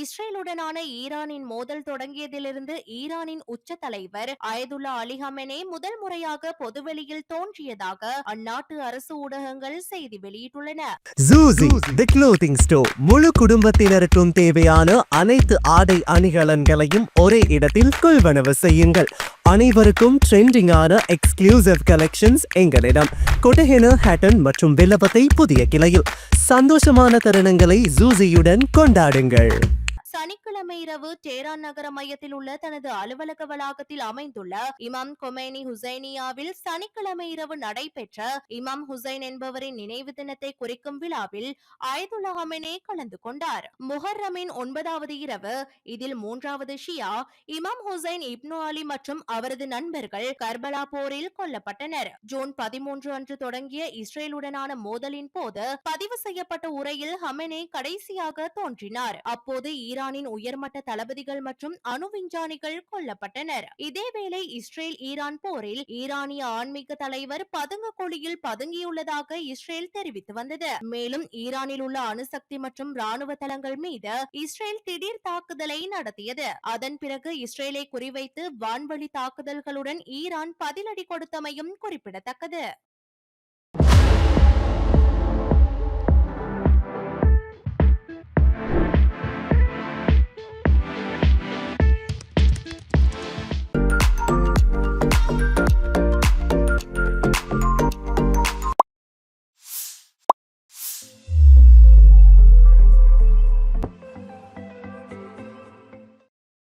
இஸ்ரேலுடனான ஈரானின் மோதல் தொடங்கியதிலிருந்து ஈரானின் உச்ச தலைவர் அயதுல்லா அலி ஹமெனே முதல் முறையாக பொதுவெளியில் தோன்றியதாக அந்நாட்டு அரசு ஊடகங்கள் செய்தி வெளியிட்டுள்ளன. தி க்ளோத்திங் ஸ்டோர் முழு குடும்பத்தினருக்கும் தேவையான அனைத்து ஆடை அணிகலன்களையும் ஒரே இடத்தில் கொள்வனவு செய்யுங்கள். அனைவருக்கும் ட்ரெண்டிங்கான எக்ஸ்க்ளூசிவ் கலெக்ஷன்ஸ் எங்களிடம். கொட்டஹென ஹேட்டன் மற்றும் வில்லபத்தை புதிய கிளையில். சந்தோஷமான தருணங்களை ஜூசியுடன் கொண்டாடுங்கள். சனிக்கிழமை இரவு டேரான் நகர மையத்தில் உள்ள தனது அலுவலக வளாகத்தில் அமைந்துள்ள இமாம் கொமேனி ஹுசைனியாவில் சனிக்கிழமை இரவு நடைபெற்ற இமாம் ஹுசைன் என்பவரின் நினைவு தினத்தை குறிக்கும் விழாவில் அயதுல்லா ஹமெனே கலந்து கொண்டார். முஹர்ரமின் ஒன்பதாவது இரவு இதில் மூன்றாவது ஷியா இமாம் ஹுசைன் இப்னு அலி மற்றும் அவரது நண்பர்கள் கர்பலா போரில் கொல்லப்பட்டனர். ஜூன் பதிமூன்று அன்று தொடங்கிய இஸ்ரேலுடனான மோதலின் போது பதிவு செய்யப்பட்ட உரையில் ஹமெனே கடைசியாக தோன்றினார். அப்போது ஈரானின் உயர்மட்ட தளபதிகள் மற்றும் அணு விஞ்ஞானிகள் கொல்லப்பட்டனர். இதேவேளை இஸ்ரேல் ஈரான் போரில் ஈரானிய ஆன்மீக தலைவர் பதுங்கு குழியில் பதுங்கியுள்ளதாக இஸ்ரேல் தெரிவித்து வந்தது. மேலும் ஈரானில் உள்ள அணுசக்தி மற்றும் ராணுவ தளங்கள் மீது இஸ்ரேல் திடீர் தாக்குதலை நடத்தியது. அதன் பிறகு இஸ்ரேலை குறிவைத்து வான்வழி தாக்குதல்களுடன் ஈரான் பதிலடி கொடுத்தமையும் குறிப்பிடத்தக்கது.